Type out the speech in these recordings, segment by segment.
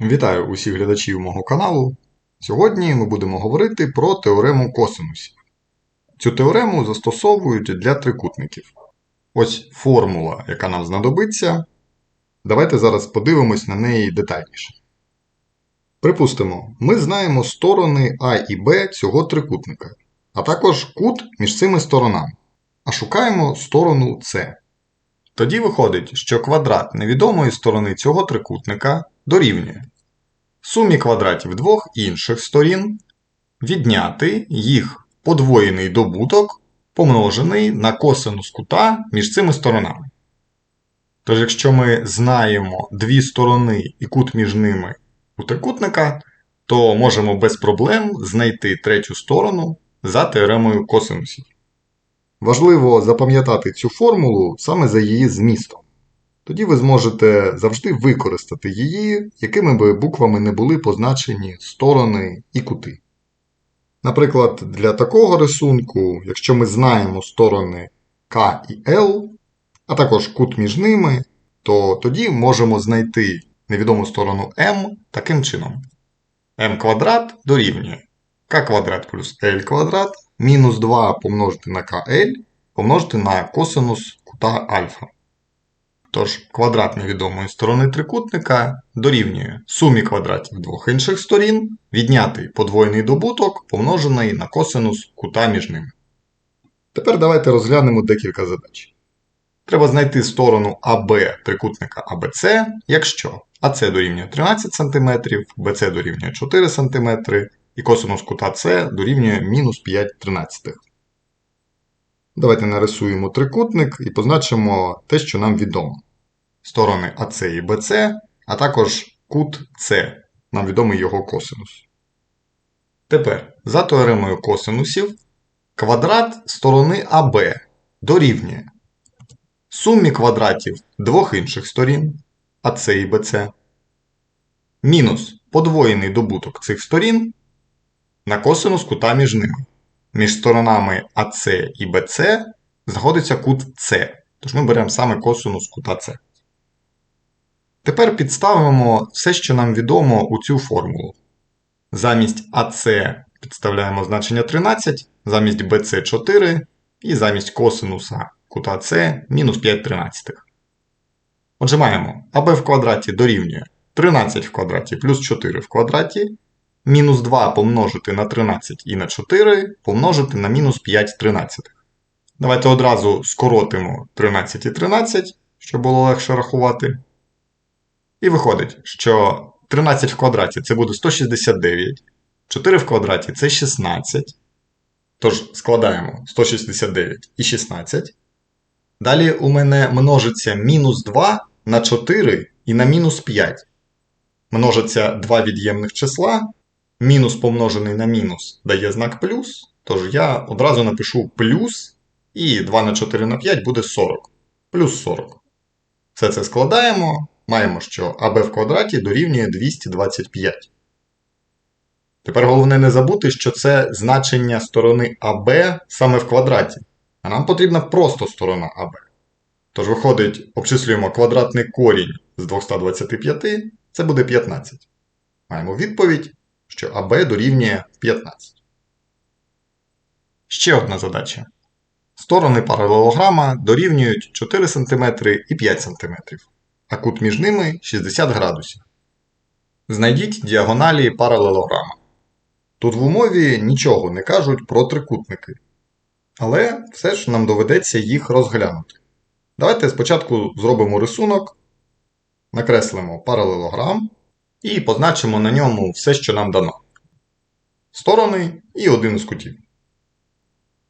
Вітаю усіх глядачів мого каналу. Сьогодні ми будемо говорити про теорему косинусів. Цю теорему застосовують для трикутників. Ось формула, яка нам знадобиться. Давайте зараз подивимось на неї детальніше. Припустимо, ми знаємо сторони А і Б цього трикутника, а також кут між цими сторонами. А шукаємо сторону С. Тоді виходить, що квадрат невідомої сторони цього трикутника дорівнює сумі квадратів двох інших сторін відняти їх подвоєний добуток, помножений на косинус кута між цими сторонами. Тож, якщо ми знаємо дві сторони і кут між ними у трикутника, то можемо без проблем знайти третю сторону за теоремою косинусів. Важливо запам'ятати цю формулу саме за її змістом. Тоді ви зможете завжди використати її, якими би буквами не були позначені сторони і кути. Наприклад, для такого рисунку, якщо ми знаємо сторони К і L, а також кут між ними, то тоді можемо знайти невідому сторону m таким чином. m квадрат дорівнює k квадрат плюс L квадрат мінус 2 помножити на KL помножити на косинус кута альфа. Тож квадрат невідомої сторони трикутника дорівнює сумі квадратів двох інших сторін, віднятий подвоєний добуток, помножений на косинус кута між ними. Тепер давайте розглянемо декілька задач. Треба знайти сторону АБ трикутника ABC, якщо АС дорівнює 13 см, BC дорівнює 4 см і косинус кута С дорівнює мінус 5 тринадцятих. Давайте нарисуємо трикутник і позначимо те, що нам відомо. Сторони АС і БЦ, а також кут С, нам відомий його косинус. Тепер, за теоремою косинусів, квадрат сторони АБ дорівнює сумі квадратів двох інших сторін АС і БЦ, мінус подвоєний добуток цих сторін на косинус кута між ними. Між сторонами АС і БЦ знаходиться кут С. Тож ми беремо саме косинус кута С. Тепер підставимо все, що нам відомо у цю формулу. Замість АС підставляємо значення 13, замість БЦ 4 і замість косинуса кута С мінус 5 тринадцятих. Отже, маємо АБ в квадраті дорівнює 13 в квадраті плюс 4 в квадраті мінус 2 помножити на 13 і на 4 помножити на мінус 5 тринадцятих. Давайте одразу скоротимо 13 і 13, щоб було легше рахувати. І виходить, що 13 в квадраті це буде 169, 4 в квадраті це 16. Тож складаємо 169 і 16. Далі у мене множиться мінус 2 на 4 і на мінус 5. Множиться два від'ємних числа. Мінус помножений на мінус дає знак плюс. Тож я одразу напишу плюс, і 2 на 4 на 5 буде 40. Плюс 40. Все це складаємо. Маємо, що АБ в квадраті дорівнює 225. Тепер головне не забути, що це значення сторони АБ саме в квадраті. А нам потрібна просто сторона АБ. Тож, виходить, обчислюємо квадратний корінь з 225, це буде 15. Маємо відповідь, що АБ дорівнює 15. Ще одна задача. Сторони паралелограма дорівнюють 4 см і 5 см, а кут між ними 60 градусів. Знайдіть діагоналі паралелограма. Тут в умові нічого не кажуть про трикутники. Але все ж нам доведеться їх розглянути. Давайте спочатку зробимо рисунок, накреслимо паралелограм і позначимо на ньому все, що нам дано. Сторони і один із кутів.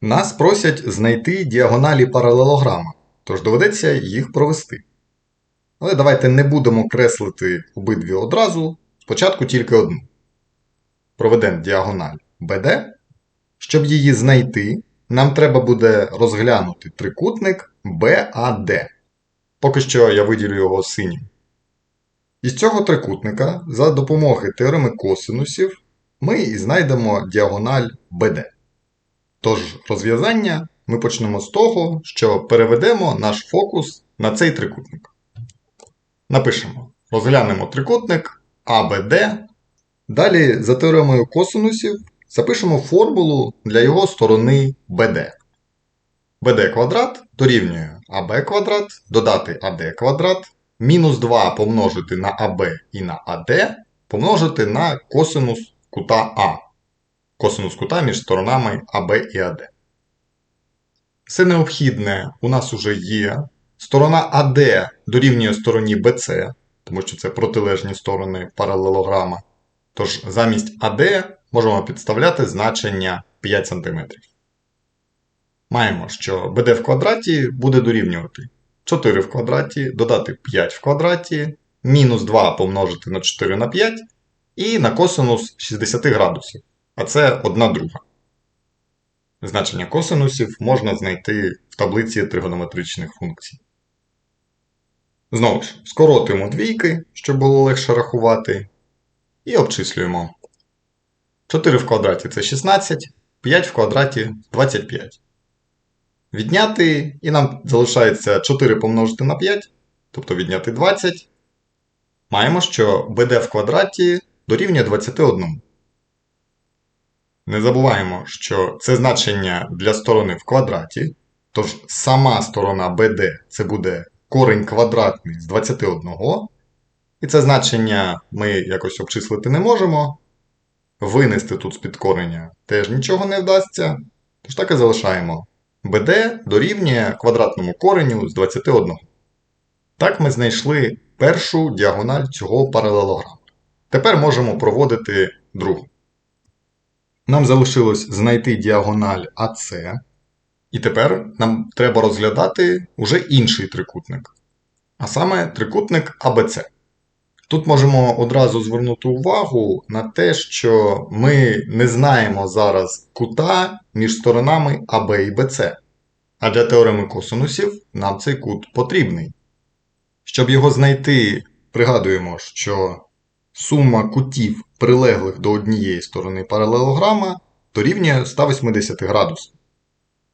Нас просять знайти діагоналі паралелограма, тож доведеться їх провести. Але давайте не будемо креслити обидві одразу, спочатку тільки одну. Проведемо діагональ BD. Щоб її знайти, нам треба буде розглянути трикутник BAD. Поки що я виділю його синім. Із цього трикутника за допомогою теореми косинусів ми і знайдемо діагональ BD. Тож розв'язання ми почнемо з того, що переведемо наш фокус на цей трикутник. Напишемо: розглянемо трикутник АБД. Далі за теоремою косинусів запишемо формулу для його сторони BD. BD квадрат дорівнює АБ квадрат, додати АД квадрат, мінус 2 помножити на АБ і на АД, помножити на косинус кута А. Косинус кута між сторонами АБ і АД. Все необхідне у нас уже є. Сторона АД дорівнює стороні БЦ, тому що це протилежні сторони паралелограма. Тож замість АД можемо підставляти значення 5 см. Маємо, що BD в квадраті буде дорівнювати 4 в квадраті, додати 5 в квадраті, мінус 2 помножити на 4 на 5 і на косинус 60 градусів. А це 1 друга. Значення косинусів можна знайти в таблиці тригонометричних функцій. Знову ж, скоротимо двійки, щоб було легше рахувати, і обчислюємо. 4 в квадраті це 16, 5 в квадраті 25. Відняти, і нам залишається 4 помножити на 5, тобто відняти 20. Маємо, що BD в квадраті дорівнює 21. Не забуваємо, що це значення для сторони в квадраті, тож сама сторона BD це буде корень квадратний з 21. І це значення ми якось обчислити не можемо. Винести тут з під корення теж нічого не вдасться. Тож так і залишаємо. BD дорівнює квадратному кореню з 21. Так ми знайшли першу діагональ цього паралелограму. Тепер можемо проводити другу. Нам залишилось знайти діагональ АС. І тепер нам треба розглядати уже інший трикутник. А саме трикутник АБЦ. Тут можемо одразу звернути увагу на те, що ми не знаємо зараз кута між сторонами АБ і БЦ. А для теореми косинусів нам цей кут потрібний. Щоб його знайти, пригадуємо, що сума кутів, прилеглих до однієї сторони паралелограма, дорівнює 180 градусів.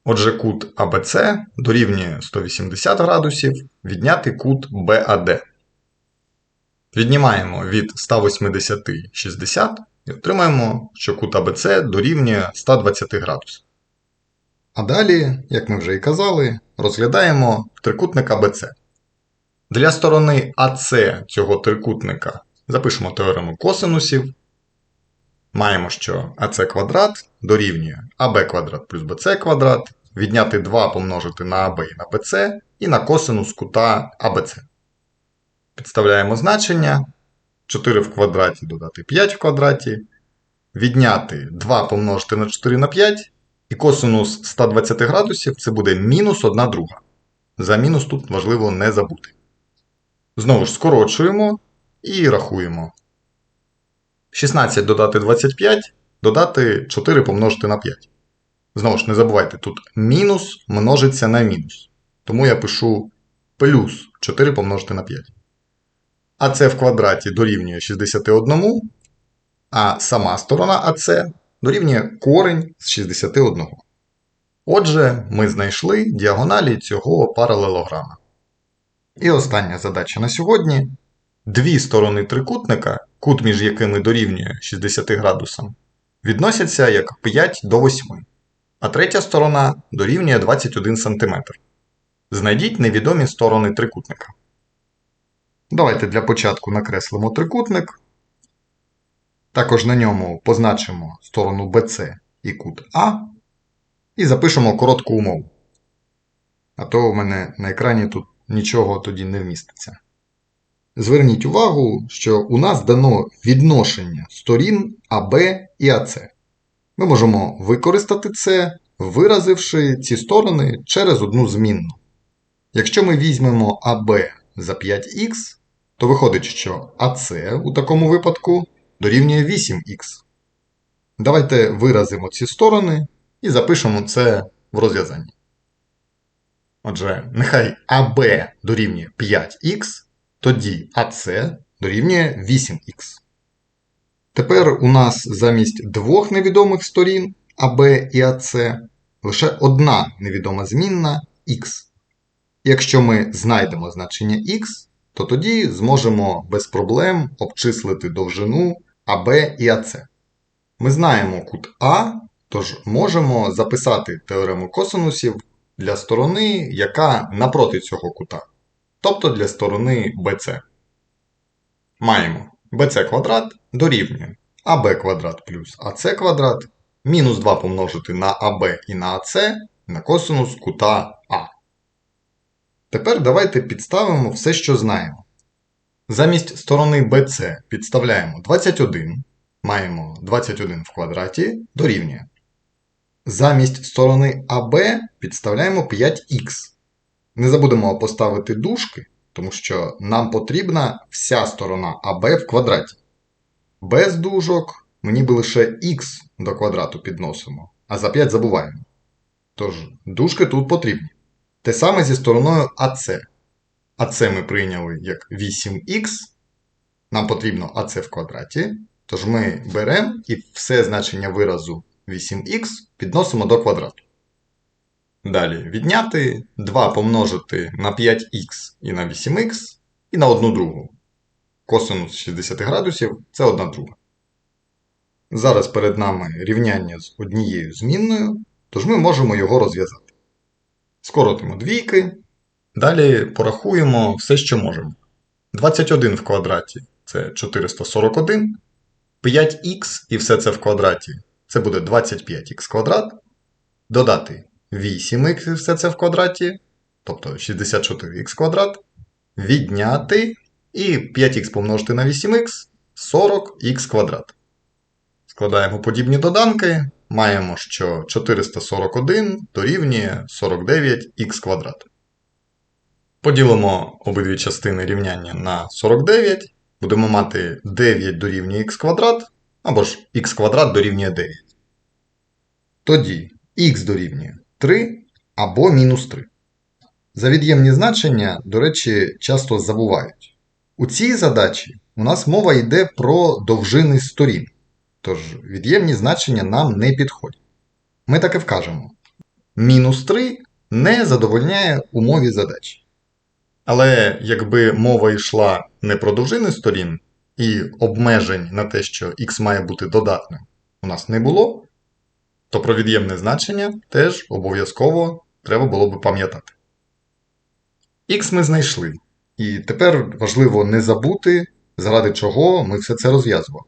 Отже, кут АБЦ дорівнює 180 градусів відняти кут БАД. Віднімаємо від 180 60 і отримаємо, що кут АБЦ дорівнює 120 градусів. А далі, як ми вже і казали, розглядаємо трикутник АБЦ. Для сторони АС цього трикутника запишемо теорему косинусів. Маємо, що АС квадрат дорівнює АБ квадрат плюс БЦ квадрат, відняти 2 помножити на АБ і на БЦ і на косинус кута АБЦ. Підставляємо значення 4 в квадраті додати 5 в квадраті, відняти 2 помножити на 4 на 5, і косинус 120 градусів це буде мінус 1 друга. За мінус тут важливо не забути. Знову ж скорочуємо і рахуємо. 16 додати 25, додати 4 помножити на 5. Знову ж не забувайте, тут мінус множиться на мінус. Тому я пишу плюс 4 помножити на 5. А це в квадраті дорівнює 61, а сама сторона АЦ дорівнює корень з 61. Отже, ми знайшли діагоналі цього паралелограма. І остання задача на сьогодні. Дві сторони трикутника, кут між якими дорівнює 60 градусам, відносяться як 5 до 8, а третя сторона дорівнює 21 см. Знайдіть невідомі сторони трикутника. Давайте для початку накреслимо трикутник. Також на ньому позначимо сторону BC і кут А. І запишемо коротку умову. А то у мене на екрані тут нічого тоді не вміститься. Зверніть увагу, що у нас дано відношення сторін АБ і АЦ. Ми можемо використати це, виразивши ці сторони через одну змінну. Якщо ми візьмемо АБ за 5х, то виходить, що АЦ у такому випадку дорівнює 8х. Давайте виразимо ці сторони і запишемо це в розв'язанні. Отже, нехай АБ дорівнює 5х, тоді АЦ дорівнює 8х. Тепер у нас замість двох невідомих сторін АБ і АЦ лише одна невідома змінна х. Якщо ми знайдемо значення х, то тоді зможемо без проблем обчислити довжину АБ і АЦ. Ми знаємо кут А, тож можемо записати теорему косинусів для сторони, яка напроти цього кута, тобто для сторони BC. Маємо BC квадрат дорівнює АБ квадрат плюс АЦ квадрат мінус 2 помножити на АБ і на АЦ на косинус кута А. Тепер давайте підставимо все, що знаємо. Замість сторони BC підставляємо 21, маємо 21 в квадраті дорівнює. Замість сторони АБ підставляємо 5х. Не забудемо поставити дужки, тому що нам потрібна вся сторона АБ в квадраті. Без дужок ми ніби лише х до квадрату підносимо, а за 5 забуваємо. Тож, дужки тут потрібні. Те саме зі стороною АЦ. АЦ ми прийняли як 8х. Нам потрібно АЦ в квадраті. Тож ми беремо і все значення виразу 8х підносимо до квадрату. Далі відняти 2 помножити на 5х і на 8х і на одну другу. Косинус 60 градусів це одна друга. Зараз перед нами рівняння з однією змінною, тож ми можемо його розв'язати. Скоротимо двійки. Далі порахуємо все, що можемо. 21 в квадраті це 441. 5х і все це в квадраті це буде 25х квадрат. Додати 8х і все це в квадраті, тобто 64х квадрат. Відняти і 5х помножити на 8х 40х квадрат. Складаємо подібні доданки. Маємо, що 441 дорівнює 49х квадрат. Поділимо обидві частини рівняння на 49. Будемо мати 9 дорівнює х квадрат, або ж х квадрат дорівнює 9. Тоді х дорівнює 3 або мінус 3. За від'ємні значення, до речі, часто забувають. У цій задачі у нас мова йде про довжини сторін. Тож від'ємні значення нам не підходять. Ми так і вкажемо. Мінус 3 не задовольняє умові задачі. Але якби мова йшла не про довжини сторін і обмежень на те, що х має бути додатним, у нас не було, то про від'ємне значення теж обов'язково треба було би пам'ятати. Х ми знайшли. І тепер важливо не забути, заради чого ми все це розв'язували.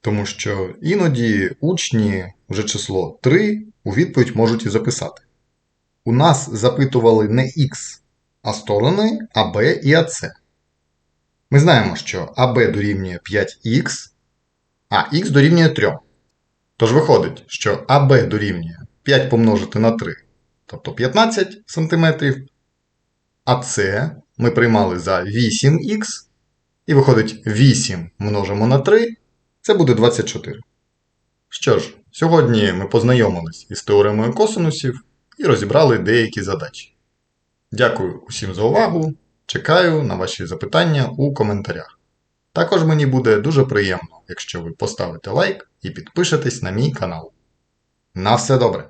Тому що іноді учні вже число 3 у відповідь можуть і записати. У нас запитували не х, а сторони АБ і АЦ. Ми знаємо, що АБ дорівнює 5х, а х дорівнює 3. Тож виходить, що АБ дорівнює 5 помножити на 3, тобто 15 см, а С ми приймали за 8х, і виходить 8 множимо на 3, це буде 24. Що ж, сьогодні ми познайомились із теоремою косинусів і розібрали деякі задачі. Дякую усім за увагу. Чекаю на ваші запитання у коментарях. Також мені буде дуже приємно, якщо ви поставите лайк і підпишетесь на мій канал. На все добре!